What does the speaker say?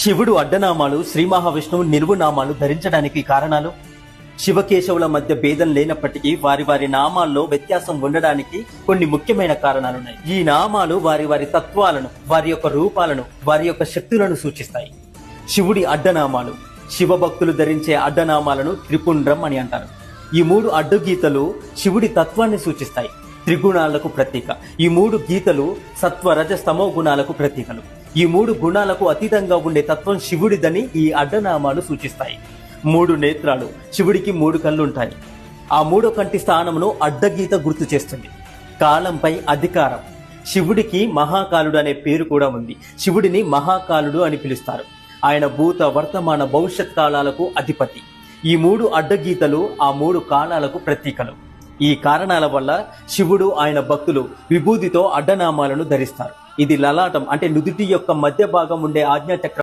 శివుడు అడ్డనామాలు శ్రీ మహావిష్ణువు నిర్వునామాలు ధరించడానికి కారణాలు? శివకేశవుల మధ్య భేదం లేనప్పటికీ వారి వారి నామాల్లో వ్యత్యాసం ఉండడానికి కొన్ని ముఖ్యమైన కారణాలున్నాయి. ఈ నామాలు వారి వారి తత్వాలను వారి యొక్క రూపాలను వారి యొక్క శక్తులను సూచిస్తాయి. శివుడి అడ్డనామాలు శివభక్తులు ధరించే అడ్డనామాలను త్రిపుండ్రం అని అంటారు. ఈ మూడు అడ్డుగీతలు శివుడి తత్వాన్ని సూచిస్తాయి. త్రిగుణాలకు ప్రతీక. ఈ మూడు గీతలు సత్వరజ స్తమో గుణాలకు ప్రతీకలు. ఈ మూడు గుణాలకు అతీతంగా ఉండే తత్వం శివుడిదని ఈ అడ్డనామాలు సూచిస్తాయి. మూడు నేత్రాలు శివుడికి మూడు కళ్ళు ఉంటాయి ఆ మూడో కంటి స్థానమును అడ్డగీత గుర్తు చేస్తుంది. కాలంపై అధికారం. శివుడికి మహాకాలుడు అనే పేరు కూడా ఉంది. శివుడిని మహాకాలుడు అని పిలుస్తారు. ఆయన భూత వర్తమాన భవిష్యత్ కాలాలకు అధిపతి. ఈ మూడు అడ్డగీతలు ఆ మూడు కాలాలకు ప్రతీకలు. ఈ కారణాల వల్ల శివుడు ఆయన భక్తులు విభూతితో అడ్డనామాలను ధరిస్తారు. ఇది లలాటం అంటే నుదుటి యొక్క మధ్య భాగం ఉండే ఆజ్ఞాచక్రం